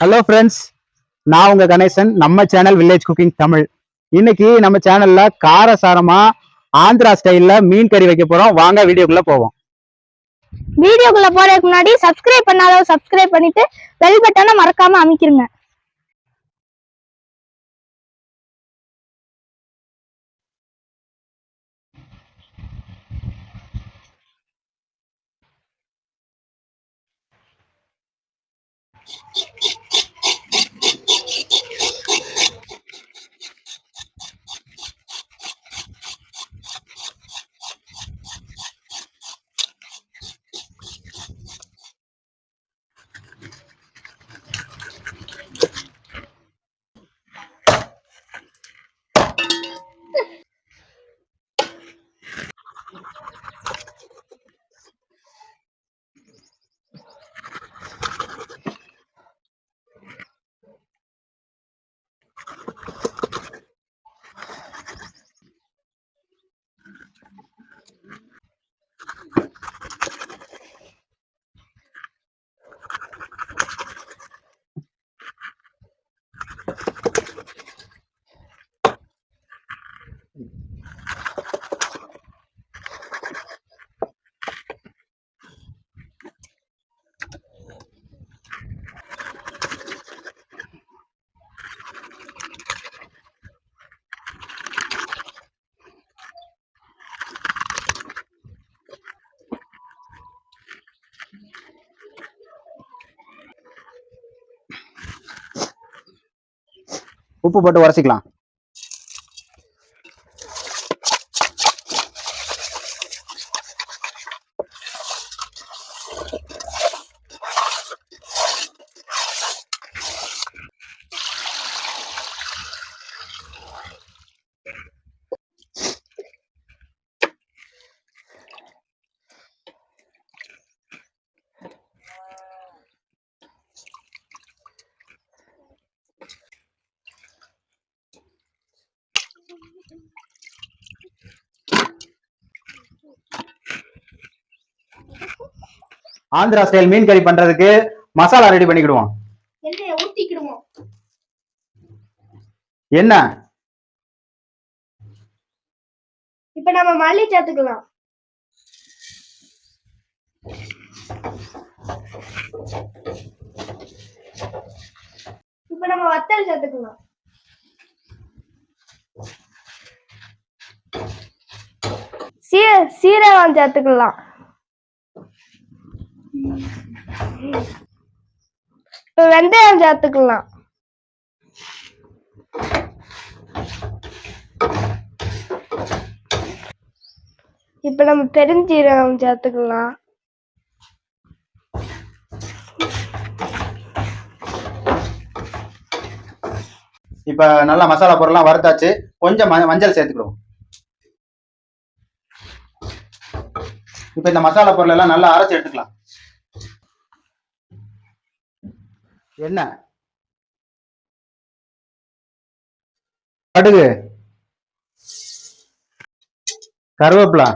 Hello friends நான் உங்க கணேசன். நம்ம சேனல் வில்லேஜ் குக்கிங் தமிழ் இன்னைக்கு நம்ம சேனல்ல காரசாரமா ஆந்திரா ஸ்டைல்ல மீன் கறி வைக்க போறோம். வாங்க வீடியோக்குள்ள போவோம். வீடியோக்குள்ள போறதுக்கு முன்னாடி சப்ஸ்கிரைப் பண்ணாதவங்க சப்ஸ்கிரைப் பண்ணிட்டு பெல் பட்டனை மறக்காம அமைக்கிருங்க. உப்பு போட்டு உரசிக்கலாம். ஆந்திரா ஸ்டைல் மீன் கறி பண்றதுக்கு மசாலா ரெடி பண்ணிக்கிடுவோம். என்ன? இப்ப நம்ம மல்லி சேர்த்துக்கலாம். இப்ப நம்ம வத்தல் சேர்த்துக்கலாம். சீ சீரகம் சேர்த்துக்கலாம். வெந்தயம் சேர்த்துக்கலாம். இப்ப நம்ம பெருஞ்சீரகம் சேர்த்துக்கலாம். இப்ப நல்லா மசாலா பொருள்லாம் வறுத்தாச்சு. கொஞ்சம் மஞ்சள் சேர்த்துக்கிடுவோம். இப்ப இந்த மசாலா பொருள் எல்லாம் நல்லா அரைச்சு எடுத்துக்கலாம். என்ன? கடுகு கருவேப்பிலை.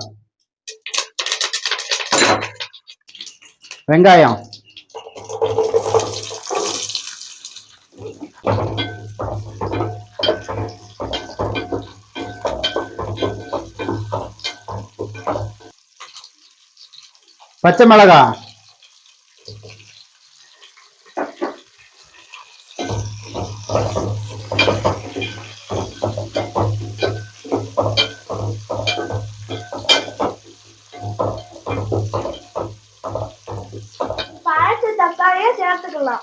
வெங்காயம். பச்சை மிளகாய். தக்காளியை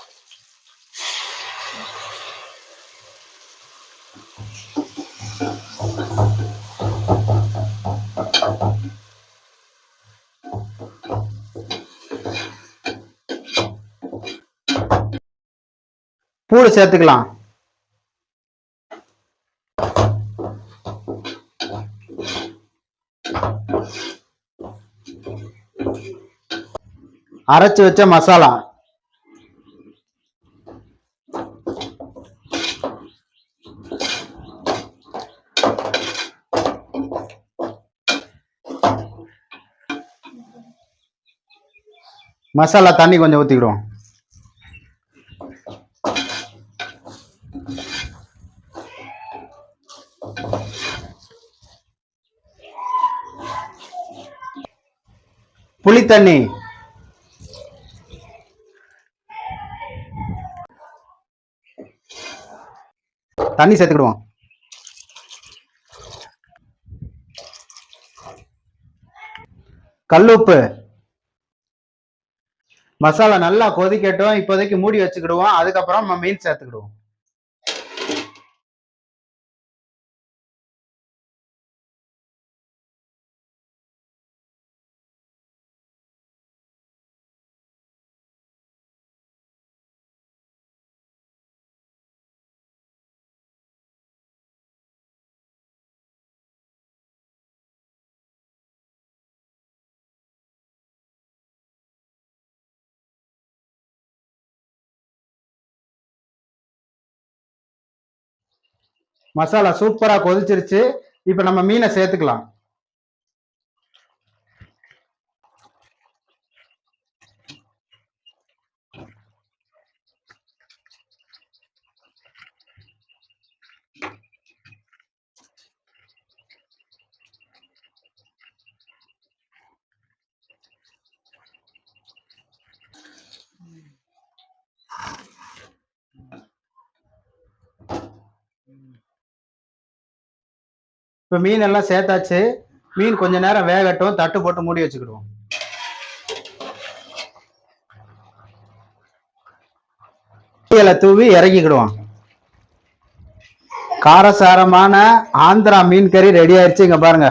பூடு சேர்த்துக்கலாம். அரைச்சு வச்ச மசாலா. மசாலா தண்ணி கொஞ்சம் ஊற்றிக்கிடுவோம் புளி தண்ணி. தண்ணி சேர்த்துக்கிடுவோம். கல்லுப்பு. மசாலா நல்லா கொதிக்கட்டும் இப்போதைக்கு மூடி வச்சுக்கிடுவோம் அதுக்கப்புறம் நம்ம மீன் சேர்த்துக்கிடுவோம். மசாலா சூப்பரா கொதிச்சிருச்சு. இப்போ நம்ம மீனை சேர்த்துக்கலாம். இப்போ மீன் எல்லாம் சேர்த்தாச்சு. மீன் கொஞ்ச நேரம் வேகட்டும். தட்டு போட்டு மூடி வச்சுக்கிடுவோம். இலை தூவி இறக்கிக்கிடுவோம். காரசாரமான ஆந்திரா மீன் கறி ரெடி ஆயிடுச்சு இங்க பாருங்க.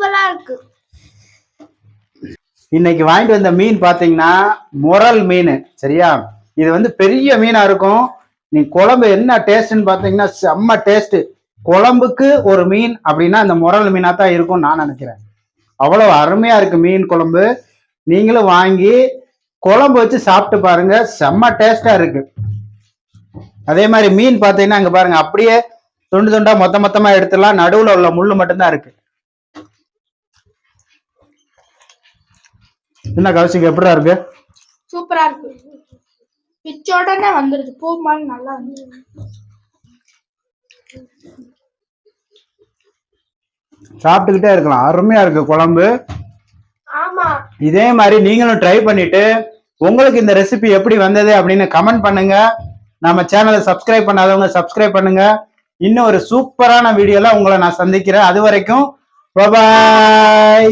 சூப்பரா இருக்கு. இன்னைக்கு வாங்கிட்டு வந்த மீன் பாத்தீங்கன்னா முரல் மீன் சரியா? இது வந்து பெரிய மீனா இருக்கும். நீ குழம்பு என்ன டேஸ்ட்னு பாத்தீங்கன்னா செம்ம டேஸ்ட் குழம்புக்கு ஒரு மீன் அப்படின்னா அந்த முரல் மீனா தான் இருக்கும் நான் நினைக்கிறேன். அவ்வளவு அருமையா இருக்கு மீன் குழம்பு. நீங்களும் வாங்கி குழம்பு வச்சு சாப்பிட்டு பாருங்க செம்ம டேஸ்டா இருக்கு. அதே மாதிரி மீன் பாத்தீங்கன்னா அங்க பாருங்க அப்படியே துண்டு துண்டா மொத்த மொத்தமா எடுத்துடலாம். நடுவுல உள்ள முள்ளு மட்டும்தான் இருக்கு. என்ன கௌசிக் எப்படிடா இருக்கு? சூப்பரா இருக்கு. பிச்ச உடனே வந்துருது. பூ மாதிரி நல்லா வந்துருது. சாப்பிட்டுக்கிட்டே இருக்கலாம். அருமையா இருக்கு குழம்பு. ஆமா. இதே மாதிரி நீங்களும் ட்ரை பண்ணிட்டு உங்களுக்கு இந்த ரெசிபி எப்படி வந்தது அப்படின்னு கமெண்ட் பண்ணுங்க. நம்ம சேனலை சப்ஸ்கிரைப் பண்ணாதவங்க சப்ஸ்கிரைப் பண்ணுங்க. இன்னும் ஒரு சூப்பரான வீடியோல உங்களை நான் சந்திக்கிறேன். அது வரைக்கும் பாய்